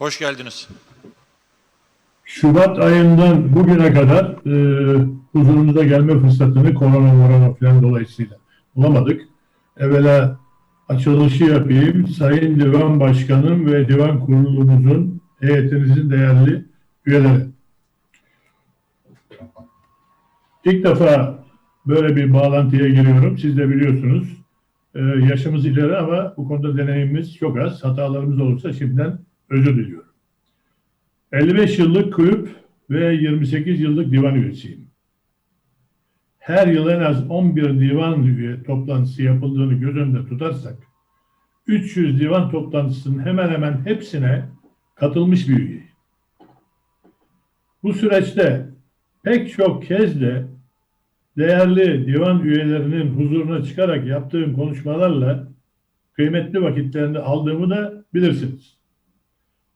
Hoş geldiniz. Şubat ayından bugüne kadar e, huzurumuza gelme fırsatını korona morona falan dolayısıyla bulamadık. Evvela açılışı yapayım. Sayın Divan Başkanım ve Divan Kurulumuzun heyetinizin değerli üyeleri. İlk defa böyle bir bağlantıya giriyorum. Siz de biliyorsunuz. E, yaşımız ileri ama bu konuda deneyimimiz çok az. Hatalarımız olursa şimdiden özür diliyorum. 55 yıllık kulüp ve 28 yıllık divan üyesiyim. Her yıl en az 11 divan üye toplantısı yapıldığını göz önünde tutarsak 300 divan toplantısının hemen hemen hepsine katılmış bir üyeyim. Bu süreçte pek çok kez de değerli divan üyelerinin huzuruna çıkarak yaptığım konuşmalarla kıymetli vakitlerini aldığımı da bilirsiniz.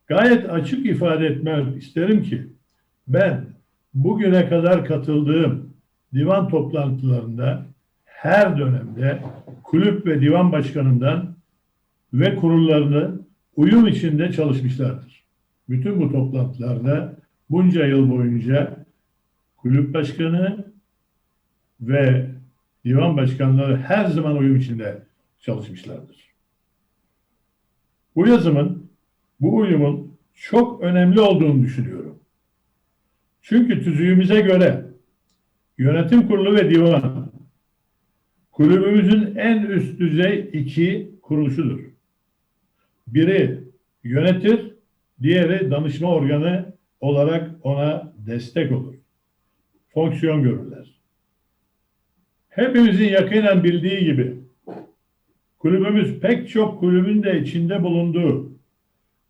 Gayet açık ifade etmek isterim ki ben bugüne kadar katıldığım divan toplantılarında her dönemde kulüp ve divan başkanından ve kurullarını uyum içinde çalışmışlardır. Bütün bu toplantılarda bunca yıl boyunca kulüp başkanı ve divan başkanları her zaman uyum içinde çalışmışlardır. Bu yazımın bu uyumun çok önemli olduğunu düşünüyorum. Çünkü tüzüğümüze göre yönetim kurulu ve divan kulübümüzün en üst düzey iki kuruluşudur. Biri yönetir, diğeri danışma organı olarak ona destek olur. Fonksiyon görürler. Hepimizin yakinen bildiği gibi kulübümüz pek çok kulübün de içinde bulunduğu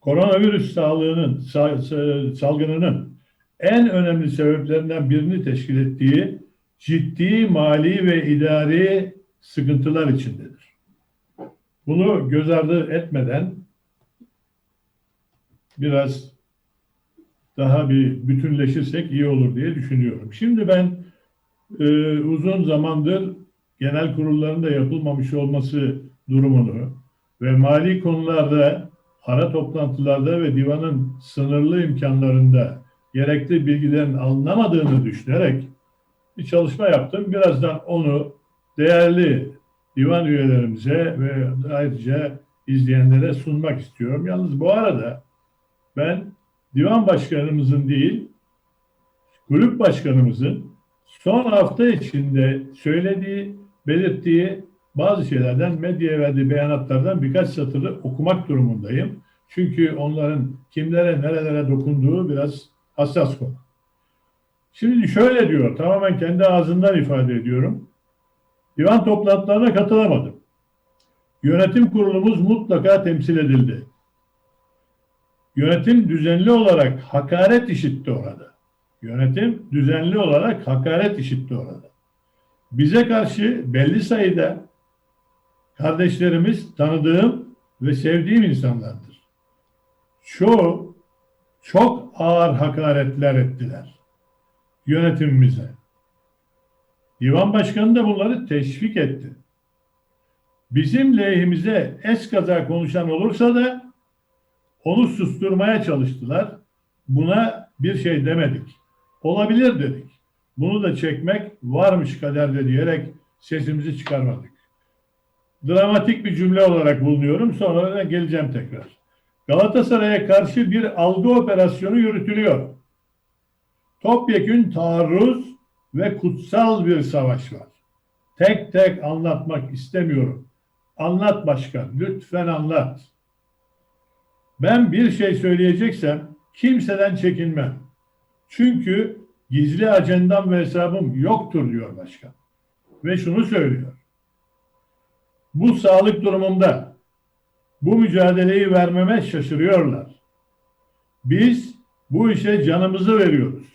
koronavirüs sağlığının salgınının en önemli sebeplerinden birini teşkil ettiği ciddi mali ve idari sıkıntılar içindedir. Bunu göz ardı etmeden biraz daha bir bütünleşirsek iyi olur diye düşünüyorum. Şimdi ben e, uzun zamandır genel kurullarında yapılmamış olması durumunu ve mali konularda ara toplantılarda ve divanın sınırlı imkanlarında gerekli bilgilerin alınamadığını düşünerek bir çalışma yaptım. Birazdan onu değerli divan üyelerimize ve ayrıca izleyenlere sunmak istiyorum. Yalnız bu arada ben divan başkanımızın değil, kulüp başkanımızın son hafta içinde söylediği, belirttiği bazı şeylerden medyaya verdiği beyanatlardan birkaç satırı okumak durumundayım. Çünkü onların kimlere nerelere dokunduğu biraz hassas konu. Şimdi şöyle diyor, tamamen kendi ağzından ifade ediyorum. Divan toplantılarına katılamadım. Yönetim kurulumuz mutlaka temsil edildi. Yönetim düzenli olarak hakaret işitti orada. Yönetim düzenli olarak hakaret işitti orada. Bize karşı belli sayıda kardeşlerimiz tanıdığım ve sevdiğim insanlardır. Çoğu çok ağır hakaretler ettiler yönetimimize. Divan başkanı da bunları teşvik etti. Bizim lehimize eskaza konuşan olursa da onu susturmaya çalıştılar. Buna bir şey demedik. Olabilir dedik. Bunu da çekmek varmış kaderde diyerek sesimizi çıkarmadık dramatik bir cümle olarak bulunuyorum. Sonra da geleceğim tekrar. Galatasaray'a karşı bir algı operasyonu yürütülüyor. Topyekün taarruz ve kutsal bir savaş var. Tek tek anlatmak istemiyorum. Anlat başkan, lütfen anlat. Ben bir şey söyleyeceksem kimseden çekinmem. Çünkü gizli ajandam ve hesabım yoktur diyor başkan. Ve şunu söylüyor bu sağlık durumunda bu mücadeleyi vermeme şaşırıyorlar. Biz bu işe canımızı veriyoruz.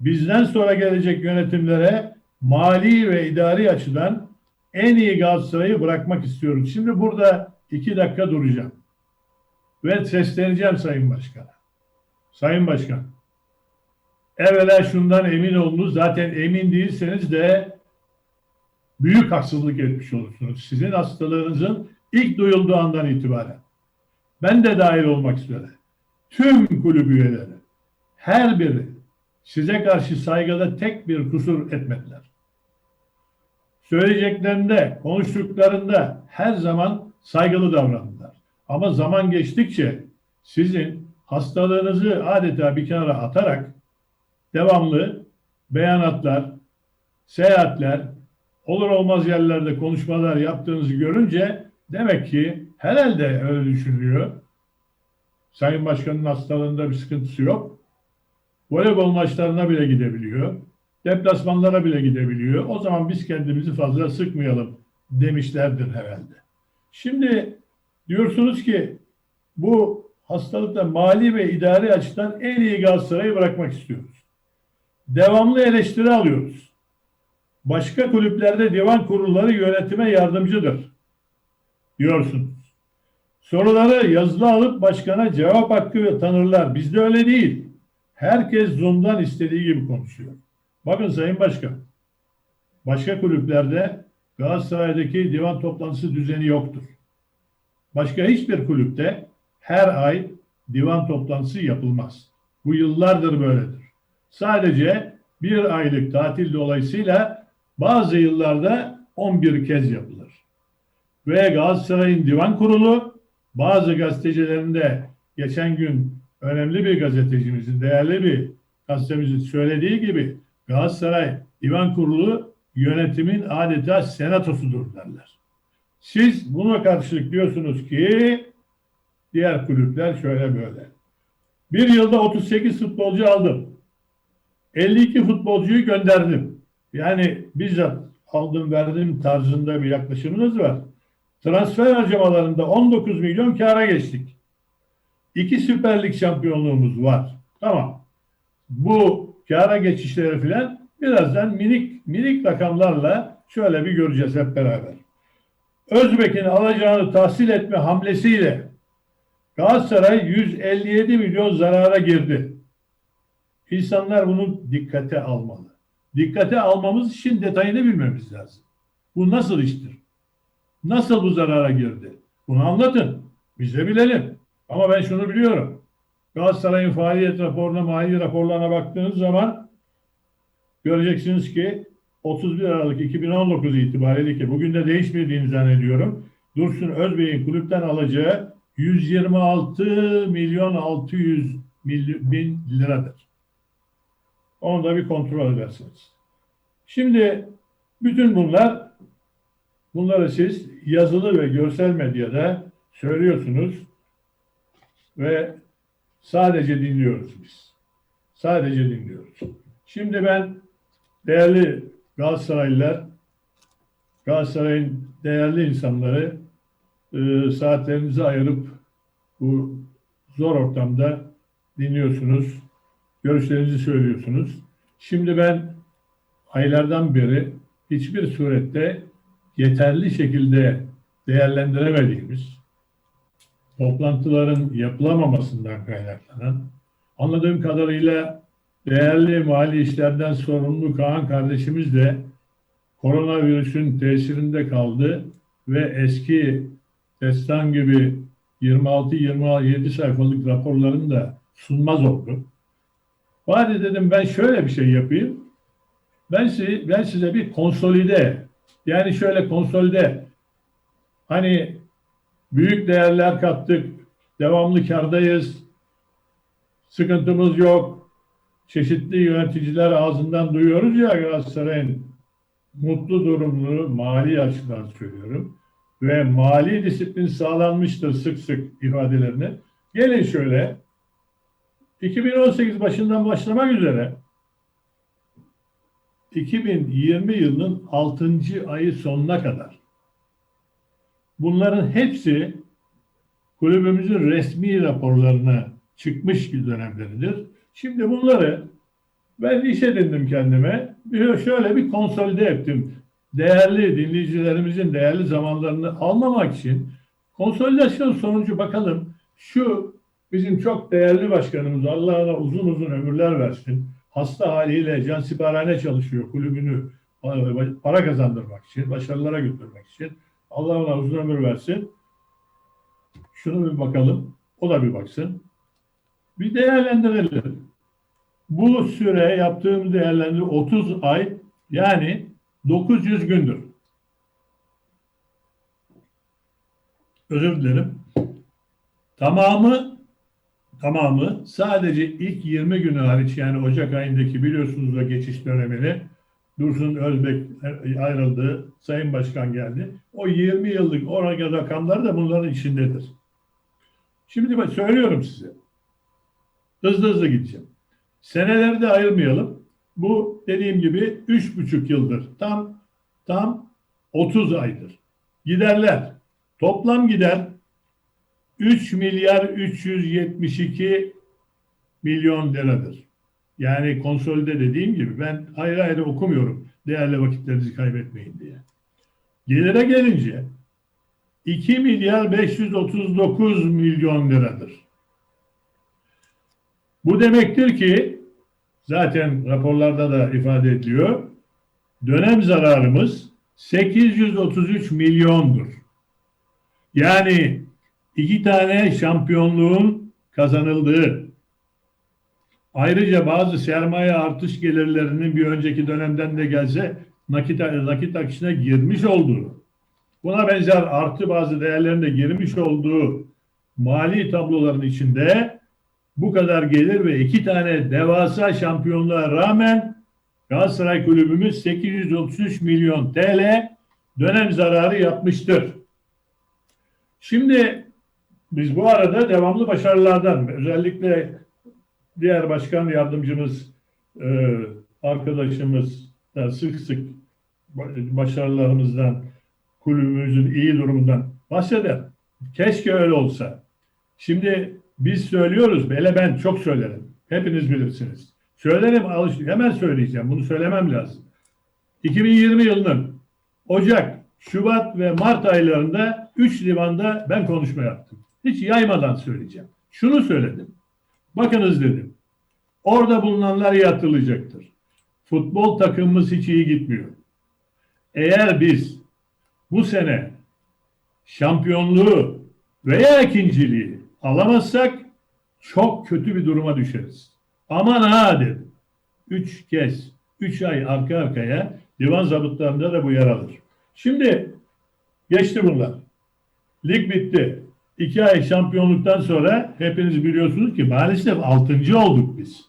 Bizden sonra gelecek yönetimlere mali ve idari açıdan en iyi Galatasaray'ı bırakmak istiyoruz. Şimdi burada iki dakika duracağım. Ve sesleneceğim Sayın Başkan'a. Sayın Başkan, evvela şundan emin olunuz. Zaten emin değilseniz de büyük haksızlık etmiş olursunuz. Sizin hastalığınızın ilk duyulduğu andan itibaren. Ben de dahil olmak üzere. tüm kulüp üyeleri, her biri size karşı saygıda tek bir kusur etmediler. Söyleyeceklerinde, konuştuklarında her zaman saygılı davrandılar. Ama zaman geçtikçe sizin hastalığınızı adeta bir kenara atarak devamlı beyanatlar, seyahatler, olur olmaz yerlerde konuşmalar yaptığınızı görünce demek ki herhalde öyle düşünülüyor. Sayın Başkan'ın hastalığında bir sıkıntısı yok. Voleybol maçlarına bile gidebiliyor. Deplasmanlara bile gidebiliyor. O zaman biz kendimizi fazla sıkmayalım demişlerdir herhalde. Şimdi diyorsunuz ki bu hastalıkta mali ve idari açıdan en iyi Galatasaray'ı bırakmak istiyoruz. Devamlı eleştiri alıyoruz. Başka kulüplerde divan kurulları yönetime yardımcıdır diyorsunuz. Soruları yazılı alıp başkana cevap hakkı tanırlar. Bizde öyle değil. Herkes Zoom'dan istediği gibi konuşuyor. Bakın Sayın Başkan, başka kulüplerde Galatasaray'daki divan toplantısı düzeni yoktur. Başka hiçbir kulüpte her ay divan toplantısı yapılmaz. Bu yıllardır böyledir. Sadece bir aylık tatil dolayısıyla bazı yıllarda 11 kez yapılır. Ve Galatasaray'ın divan kurulu bazı gazetecilerinde geçen gün önemli bir gazetecimizin, değerli bir gazetemizin söylediği gibi Galatasaray Divan Kurulu yönetimin adeta senatosudur derler. Siz buna karşılık diyorsunuz ki diğer kulüpler şöyle böyle. Bir yılda 38 futbolcu aldım. 52 futbolcuyu gönderdim. Yani bizzat aldım verdim tarzında bir yaklaşımınız var. Transfer harcamalarında 19 milyon kâra geçtik. İki Süper Lig şampiyonluğumuz var. Tamam. Bu kâra geçişleri filan birazdan minik minik rakamlarla şöyle bir göreceğiz hep beraber. Özbek'in alacağını tahsil etme hamlesiyle Galatasaray 157 milyon zarara girdi. İnsanlar bunu dikkate almalı. Dikkate almamız için detayını bilmemiz lazım. Bu nasıl iştir? Nasıl bu zarara girdi? Bunu anlatın. Biz de bilelim. Ama ben şunu biliyorum. Galatasaray'ın faaliyet raporuna, mali raporlarına baktığınız zaman göreceksiniz ki 31 Aralık 2019 itibariyle ki bugün de değişmediğini zannediyorum. Dursun Özbey'in kulüpten alacağı 126 milyon 600 bin liradır. Onu da bir kontrol edersiniz. Şimdi bütün bunlar bunları siz yazılı ve görsel medyada söylüyorsunuz ve sadece dinliyoruz biz. Sadece dinliyoruz. Şimdi ben değerli Galatasaraylılar, Galatasaray'ın değerli insanları e, saatlerinizi ayırıp bu zor ortamda dinliyorsunuz, görüşlerinizi söylüyorsunuz. Şimdi ben aylardan beri hiçbir surette yeterli şekilde değerlendiremediğimiz toplantıların yapılamamasından kaynaklanan anladığım kadarıyla değerli mali işlerden sorumlu Kaan kardeşimiz de koronavirüsün tesirinde kaldı ve eski destan gibi 26-27 sayfalık raporlarını da sunmaz oldu. Bari dedim ben şöyle bir şey yapayım. Ben size, ben size bir konsolide yani şöyle konsolide hani büyük değerler kattık, devamlı kardayız, sıkıntımız yok. Çeşitli yöneticiler ağzından duyuyoruz ya Galatasaray'ın mutlu durumlu mali açıdan söylüyorum ve mali disiplin sağlanmıştır sık sık ifadelerini. Gelin şöyle 2018 başından başlamak üzere 2020 yılının 6. ayı sonuna kadar bunların hepsi kulübümüzün resmi raporlarına çıkmış bir dönemleridir. Şimdi bunları ben iş edindim kendime. Bir şöyle bir konsolide ettim. Değerli dinleyicilerimizin değerli zamanlarını almamak için konsolidasyon sonucu bakalım şu bizim çok değerli başkanımız Allah ona uzun uzun ömürler versin. Hasta haliyle cansiparhane çalışıyor kulübünü para kazandırmak için, başarılara götürmek için. Allah ona uzun ömür versin. Şunu bir bakalım. O da bir baksın. Bir değerlendirelim. Bu süre yaptığım değerlendirme 30 ay yani 900 gündür. Özür dilerim. Tamamı tamamı sadece ilk 20 günü hariç yani Ocak ayındaki biliyorsunuz o geçiş dönemini Dursun Özbek ayrıldı, Sayın Başkan geldi. O 20 yıllık oran rakamlar da bunların içindedir. Şimdi ben söylüyorum size. Hızlı hızlı gideceğim. Seneleri de ayırmayalım. Bu dediğim gibi üç buçuk yıldır. Tam tam 30 aydır. Giderler. Toplam gider 3 milyar 372 milyon liradır. Yani konsolide dediğim gibi ben ayrı ayrı okumuyorum. Değerli vakitlerinizi kaybetmeyin diye. Gelire gelince 2 milyar 539 milyon liradır. Bu demektir ki zaten raporlarda da ifade ediliyor. Dönem zararımız 833 milyondur. Yani iki tane şampiyonluğun kazanıldığı, ayrıca bazı sermaye artış gelirlerinin bir önceki dönemden de gelse nakit, nakit akışına girmiş olduğu, buna benzer artı bazı değerlerinde girmiş olduğu mali tabloların içinde bu kadar gelir ve iki tane devasa şampiyonluğa rağmen Galatasaray kulübümüz 833 milyon TL dönem zararı yapmıştır. Şimdi biz bu arada devamlı başarılardan özellikle diğer başkan yardımcımız e, arkadaşımız da sık sık başarılarımızdan kulübümüzün iyi durumundan bahseder. Keşke öyle olsa. Şimdi biz söylüyoruz. Hele ben çok söylerim. Hepiniz bilirsiniz. Söylerim alış hemen söyleyeceğim. Bunu söylemem lazım. 2020 yılının Ocak, Şubat ve Mart aylarında 3 limanda ben konuşma yaptım. Hiç yaymadan söyleyeceğim. Şunu söyledim. Bakınız dedim. Orada bulunanlar iyi hatırlayacaktır. Futbol takımımız hiç iyi gitmiyor. Eğer biz bu sene şampiyonluğu veya ikinciliği alamazsak çok kötü bir duruma düşeriz. Aman ha dedim. Üç kez, üç ay arka arkaya divan zabıtlarında da bu yer alır. Şimdi geçti bunlar. Lig bitti. İki ay şampiyonluktan sonra hepiniz biliyorsunuz ki maalesef altıncı olduk biz.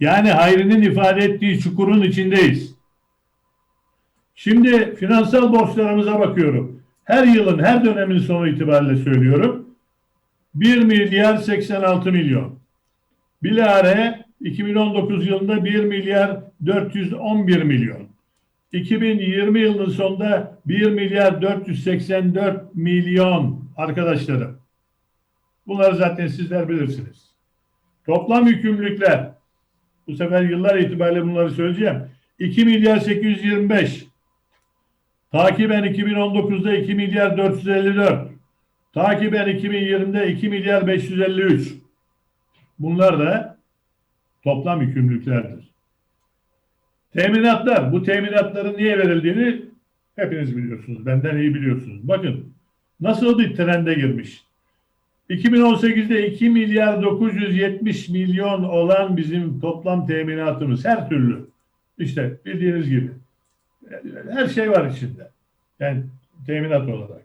Yani Hayri'nin ifade ettiği çukurun içindeyiz. Şimdi finansal borçlarımıza bakıyorum. Her yılın, her dönemin sonu itibariyle söylüyorum. 1 milyar 86 milyon. Bilare 2019 yılında 1 milyar 411 milyon. 2020 yılının sonunda 1 milyar 484 milyon arkadaşlarım. Bunları zaten sizler bilirsiniz. Toplam yükümlülükler bu sefer yıllar itibariyle bunları söyleyeceğim. 2 milyar 825. Takiben 2019'da 2 milyar 454. Takiben 2020'de 2 milyar 553. Bunlar da toplam yükümlülüklerdir. Teminatlar. Bu teminatların niye verildiğini hepiniz biliyorsunuz. Benden iyi biliyorsunuz. Bakın nasıl bir trende girmiş. 2018'de 2 milyar 970 milyon olan bizim toplam teminatımız her türlü. İşte bildiğiniz gibi. Her şey var içinde. Yani teminat olarak.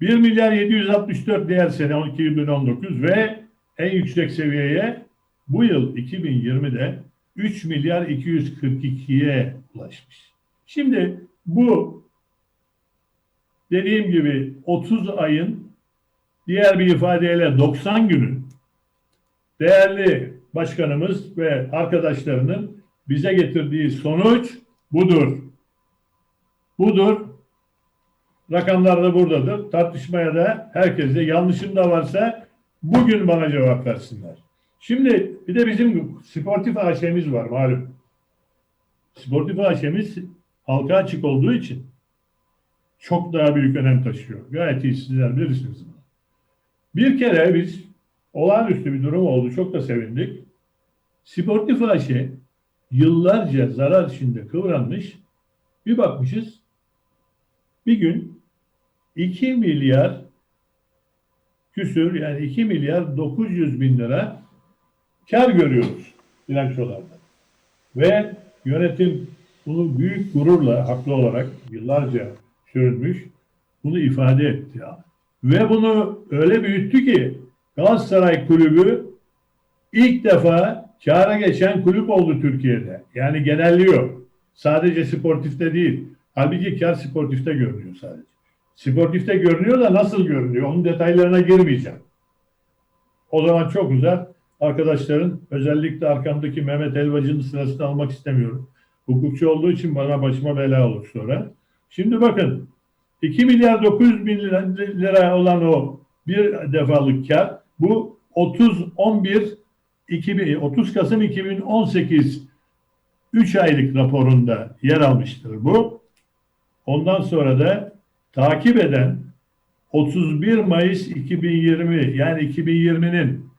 1 milyar 764 değer sene 2019 ve en yüksek seviyeye bu yıl 2020'de 3 milyar 242'ye ulaşmış. Şimdi bu dediğim gibi 30 ayın diğer bir ifadeyle 90 günün değerli başkanımız ve arkadaşlarının bize getirdiği sonuç budur. Budur. Rakamlar da buradadır. Tartışmaya da herkes de yanlışım da varsa bugün bana cevap versinler. Şimdi bir de bizim sportif AŞ'miz var malum. Sportif AŞ'miz halka açık olduğu için çok daha büyük önem taşıyor. Gayet iyi sizler bilirsiniz. Bir kere biz olağanüstü bir durum oldu. Çok da sevindik. Sportif AŞ yıllarca zarar içinde kıvranmış. Bir bakmışız bir gün 2 milyar küsür yani 2 milyar 900 bin lira kar görüyoruz bilançolarda. Ve yönetim bunu büyük gururla, haklı olarak yıllarca sürmüş, bunu ifade etti. Ya. Ve bunu öyle büyüttü ki Galatasaray Kulübü ilk defa kâra geçen kulüp oldu Türkiye'de. Yani genelliyor. Sadece sportifte değil. Halbuki kar sportifte görünüyor sadece. Sportifte görünüyor da nasıl görünüyor? Onun detaylarına girmeyeceğim. O zaman çok uzar. Arkadaşların özellikle arkamdaki Mehmet Elvacı'nın sırasını almak istemiyorum. Hukukçu olduğu için bana başıma bela olur sonra. Şimdi bakın 2 milyar 900 bin lira, olan o bir defalık kar bu 30 11 2000, 30 Kasım 2018 3 aylık raporunda yer almıştır bu. Ondan sonra da takip eden 31 Mayıs 2020 yani 2020'nin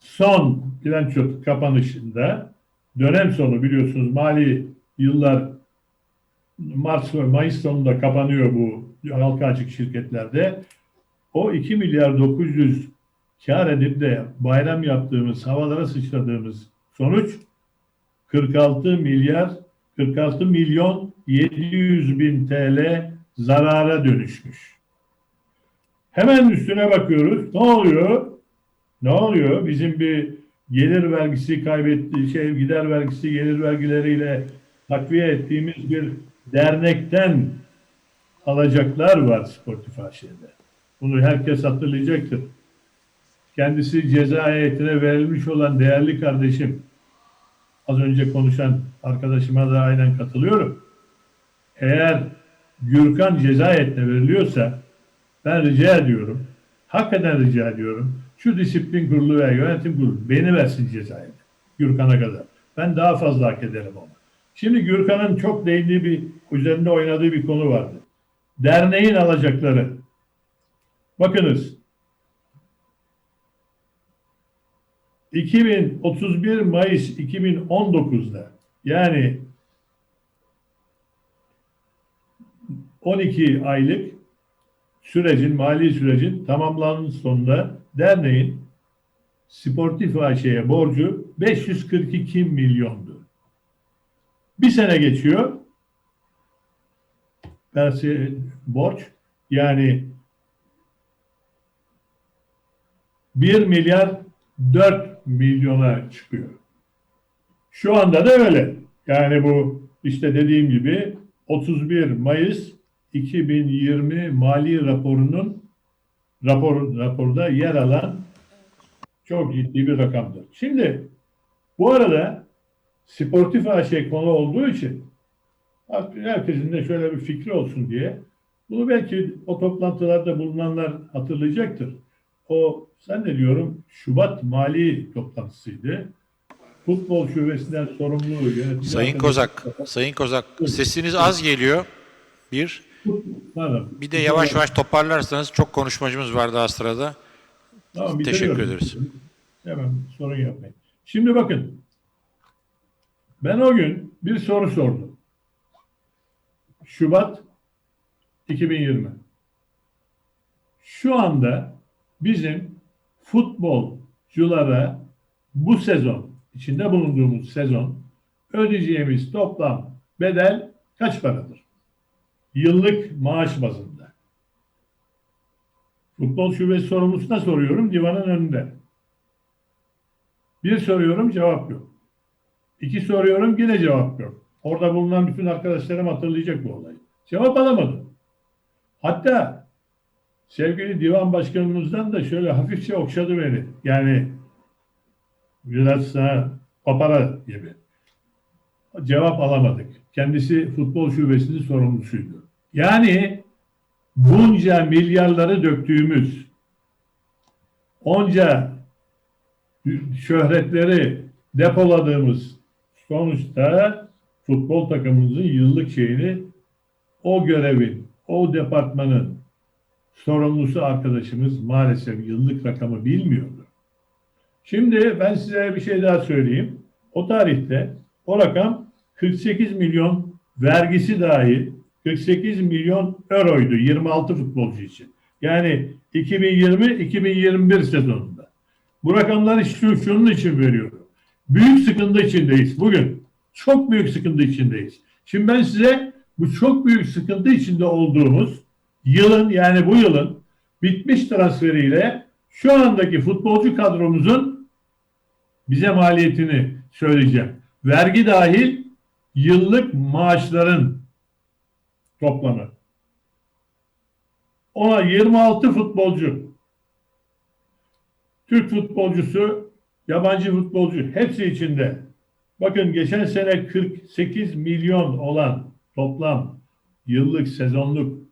son bilanço kapanışında dönem sonu biliyorsunuz mali yıllar Mart ve Mayıs sonunda kapanıyor bu halka açık şirketlerde. O 2 milyar 900 kar edip de bayram yaptığımız, havalara sıçradığımız sonuç 46 milyar 46 milyon 700 bin TL zarara dönüşmüş. Hemen üstüne bakıyoruz. Ne oluyor? Ne oluyor? Bizim bir gelir vergisi kaybetti, şey gider vergisi, gelir vergileriyle takviye ettiğimiz bir dernekten alacaklar var sportif AŞ'de. Bunu herkes hatırlayacaktır. Kendisi ceza heyetine verilmiş olan değerli kardeşim, az önce konuşan arkadaşıma da aynen katılıyorum. Eğer Gürkan ceza heyetine veriliyorsa ben rica ediyorum, hakikaten rica ediyorum, şu disiplin kurulu ve yönetim kurulu beni versin cezaya. Gürkan'a kadar. Ben daha fazla hak ederim onu. Şimdi Gürkan'ın çok değindiği bir, üzerinde oynadığı bir konu vardı. Derneğin alacakları. Bakınız. 2031 Mayıs 2019'da yani 12 aylık sürecin, mali sürecin tamamlanmış sonunda derneğin Sportif AŞ'ye borcu 542 milyondu. Bir sene geçiyor. Versi borç yani 1 milyar 4 milyona çıkıyor. Şu anda da öyle. Yani bu işte dediğim gibi 31 Mayıs 2020 mali raporunun rapor, raporda yer alan çok ciddi bir rakamdır. Şimdi bu arada sportif AŞ konu olduğu için herkesin de şöyle bir fikri olsun diye bunu belki o toplantılarda bulunanlar hatırlayacaktır. O sen ne diyorum Şubat mali toplantısıydı. Futbol şubesinden sorumlu yönetici Sayın Kozak, Sayın Kozak sesiniz az geliyor. Bir. Pardon. Bir de yavaş yavaş toparlarsanız çok konuşmacımız var daha sırada. Tamam, Teşekkür ederiz. Hemen sorun yapmayın. Şimdi bakın. Ben o gün bir soru sordum. Şubat 2020. Şu anda bizim futbolculara bu sezon, içinde bulunduğumuz sezon ödeyeceğimiz toplam bedel kaç paradır? Yıllık maaş bazında. Futbol şubesi sorumlusuna soruyorum divanın önünde. Bir soruyorum cevap yok. İki soruyorum yine cevap yok. Orada bulunan bütün arkadaşlarım hatırlayacak bu olayı. Cevap alamadım. Hatta sevgili divan başkanımızdan da şöyle hafifçe okşadı beni. Yani sana papara gibi. Cevap alamadık. Kendisi futbol şubesinin sorumlusuydu. Yani bunca milyarları döktüğümüz, onca şöhretleri depoladığımız sonuçta futbol takımımızın yıllık şeyini o görevin, o departmanın sorumlusu arkadaşımız maalesef yıllık rakamı bilmiyordu. Şimdi ben size bir şey daha söyleyeyim. O tarihte o rakam 48 milyon vergisi dahil 48 milyon euroydu 26 futbolcu için. Yani 2020-2021 sezonunda. Bu rakamları şu, şunun için veriyorum. Büyük sıkıntı içindeyiz bugün. Çok büyük sıkıntı içindeyiz. Şimdi ben size bu çok büyük sıkıntı içinde olduğumuz yılın yani bu yılın bitmiş transferiyle şu andaki futbolcu kadromuzun bize maliyetini söyleyeceğim. Vergi dahil yıllık maaşların toplamı. Ona 26 futbolcu Türk futbolcusu, yabancı futbolcu hepsi içinde. Bakın geçen sene 48 milyon olan toplam yıllık sezonluk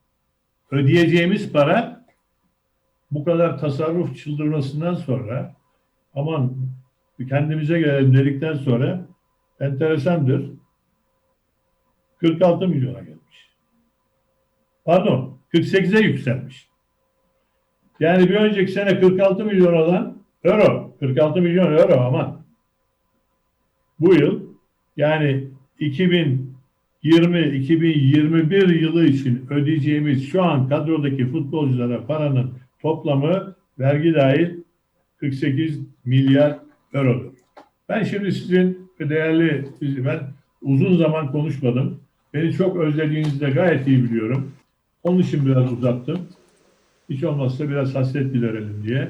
ödeyeceğimiz para bu kadar tasarruf çıldırmasından sonra aman kendimize gelelim dedikten sonra enteresandır. 46 milyona gelmiş. Pardon 48'e yükselmiş. Yani bir önceki sene 46 milyon olan euro, 46 milyon euro aman. Bu yıl yani 2020-2021 yılı için ödeyeceğimiz şu an kadrodaki futbolculara paranın toplamı vergi dahil 48 milyar eurodur. Ben şimdi sizin değerli, ben uzun zaman konuşmadım. Beni çok özlediğinizi de gayet iyi biliyorum. Onun için biraz uzattım. Hiç olmazsa biraz hasret giderelim diye.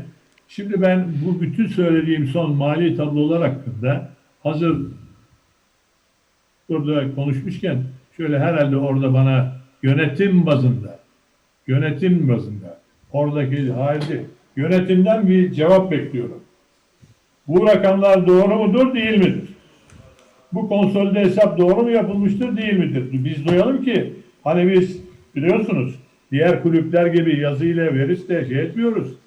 Şimdi ben bu bütün söylediğim son mali tablolar hakkında hazır burada konuşmuşken şöyle herhalde orada bana yönetim bazında yönetim bazında oradaki halde yönetimden bir cevap bekliyorum. Bu rakamlar doğru mudur değil midir? Bu konsolide hesap doğru mu yapılmıştır değil midir? Biz duyalım ki hani biz biliyorsunuz diğer kulüpler gibi yazıyla verisle şey etmiyoruz.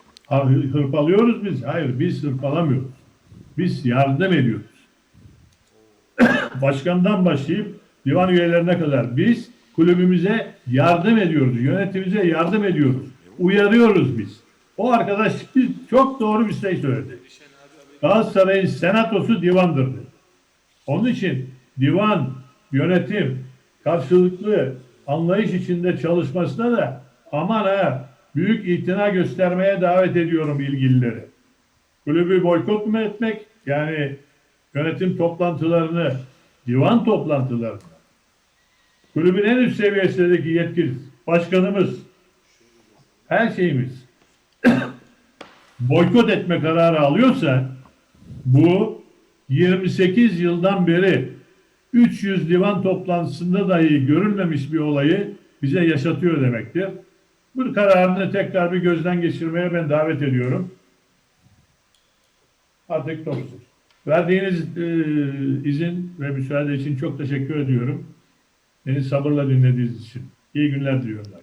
Hırpalıyoruz biz. Hayır biz hırpalamıyoruz. Biz yardım ediyoruz. Başkandan başlayıp divan üyelerine kadar biz kulübümüze yardım ediyoruz. Yönetimimize yardım ediyoruz. Uyarıyoruz biz. O arkadaş biz çok doğru bir şey söyledi. Galatasaray'ın senatosu divandır dedi. Onun için divan, yönetim karşılıklı anlayış içinde çalışmasına da aman ha büyük itina göstermeye davet ediyorum ilgilileri. Kulübü boykot mu etmek? Yani yönetim toplantılarını, divan toplantılarını, kulübün en üst seviyesindeki yetkili başkanımız, her şeyimiz boykot etme kararı alıyorsa bu 28 yıldan beri 300 divan toplantısında dahi görülmemiş bir olayı bize yaşatıyor demektir. Bu kararını tekrar bir gözden geçirmeye ben davet ediyorum. Artık topsuz. Verdiğiniz e, izin ve müsaade için çok teşekkür ediyorum. Beni sabırla dinlediğiniz için. İyi günler diliyorum.